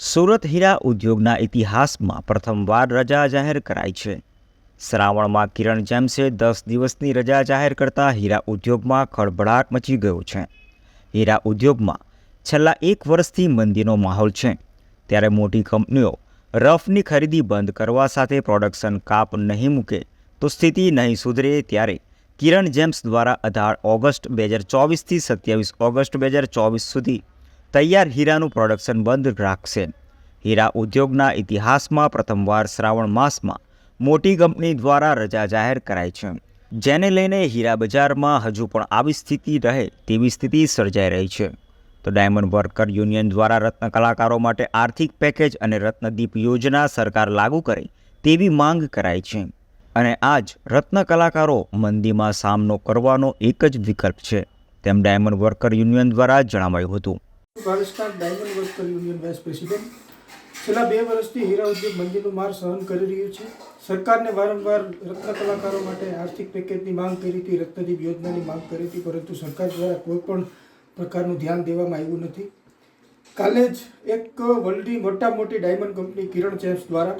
સુરત હીરા ઉદ્યોગના ઇતિહાસમાં પ્રથમવાર રજા જાહેર કરાઈ છે. શ્રાવણમાં કિરણ જેમ્સે દસ દિવસની રજા જાહેર કરતા હીરા ઉદ્યોગમાં ખળભળાટ મચી ગયો છે. હીરા ઉદ્યોગમાં છેલ્લા એક વર્ષથી મંદીનો માહોલ છે. ત્યારે મોટી કંપનીઓ રફની ખરીદી બંધ કરવા સાથે પ્રોડક્શન કાપ નહીં મૂકે તો સ્થિતિ નહીં સુધરે ત્યારે કિરણ જેમ્સ દ્વારા અઢાર ઓગસ્ટ બે હજાર ચોવીસથી સત્યાવીસ ઓગસ્ટ બે હજાર ચોવીસ સુધી તૈયાર હીરાનું પ્રોડક્શન બંધ રાખશે. હીરા ઉદ્યોગના ઇતિહાસમાં પ્રથમવાર શ્રાવણ માસમાં મોટી કંપની દ્વારા રજા જાહેર કરાઈ છે. જેને લઈને હીરા બજારમાં હજુ પણ આવી સ્થિતિ રહે તેવી સ્થિતિ સર્જાઈ રહી છે. તો ડાયમંડ વર્કર યુનિયન દ્વારા રત્ન કલાકારો માટે આર્થિક પેકેજ અને રત્નદીપ યોજના સરકાર લાગુ કરે તેવી માંગ કરાઈ છે. અને આજ રત્ન કલાકારો મંદીમાં સામનો કરવાનો એક જ વિકલ્પ છે. તેમ ડાયમંડ વર્કર યુનિયન દ્વારા જણાવાયું હતું. Pakistan diamond worker union vice president. છેલ્લા બે વર્ષથી હીરા ઉદ્યોગ મંદીનું માર સહન કરી રહ્યું છે. સરકારને વારંવાર રત્ન કલાકારો માટે આર્થિક પેકેજની માંગ કરી હતી, રત્નદીપ યોજનાની માંગ કરી હતી, પરંતુ સરકાર દ્વારા કોઈ પણ પ્રકારનું ધ્યાન દેવામાં આવ્યું નથી. કાલે જ એક વર્લ્ડની મોટા મોટી ડાયમંડ કંપની કિરણ ચેમ્સ દ્વારા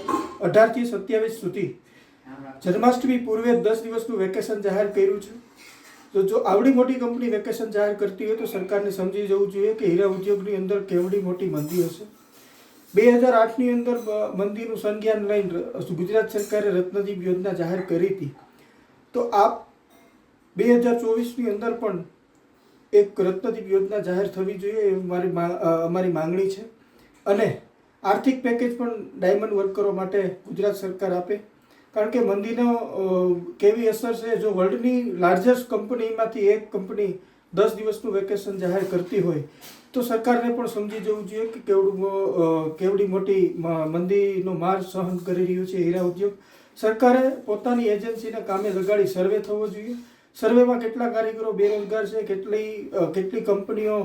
અઢારથી સત્યાવીસ સુધી જન્માષ્ટમી પૂર્વે દસ દિવસનું વેકેશન જાહેર કર્યું છે. તો જો આવડી મોટી કંપની વેકેશન જાહેર કરતી હોય તો સરકારને સમજી જવું જોઈએ કે હીરા ઉદ્યોગની અંદર કેવડી મોટી મંદી હશે. બે હજાર આઠની અંદર મંદીનું સંજ્ઞાન લઈને ગુજરાત સરકારે રત્નદીપ યોજના જાહેર કરી હતી. તો આ બે હજાર ચોવીસની અંદર પણ એક રત્નદીપ યોજના જાહેર થવી જોઈએ એ મારી અમારી માંગણી છે. અને આર્થિક પેકેજ પણ ડાયમંડ વર્કરો માટે ગુજરાત સરકાર આપે. કારણ કે મંદીનો કેવી અસર છે? જો વર્લ્ડની લાર્જેસ્ટ કંપનીમાંથી એક કંપની દસ દિવસનું વેકેશન જાહેર કરતી હોય, તો સરકારને પણ સમજી જવું જોઈએ કે કેવડું કેવડી મોટી મંદીનો માર સહન કરી રહ્યું છે હીરા ઉદ્યોગ. સરકારે પોતાની એજન્સીને કામે લગાડી સર્વે થવો જોઈએ. સર્વેમાં કેટલા કારીગરો બેરોજગાર છે, કેટલી કેટલી કંપનીઓ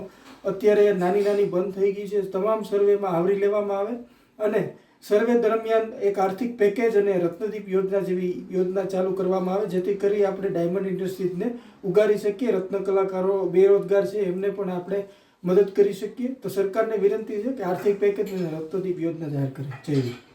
અત્યારે નાની નાની બંધ થઈ ગઈ છે, તમામ સર્વેમાં આવરી લેવામાં આવે. અને સર્વે દરમિયાન એક આર્થિક પેકેજ અને રત્નદીપ યોજના જેવી યોજના ચાલુ કરવામાં આવે, જેથી કરી આપણે ડાયમંડ ઇન્ડસ્ટ્રીઝને ઉગારી શકીએ. રત્ન કલાકારો બેરોજગાર છે, એમને પણ આપણે મદદ કરી શકીએ. તો સરકારને વિનંતી છે કે આર્થિક પેકેજ અને રત્નદીપ યોજના જાહેર કરે. જય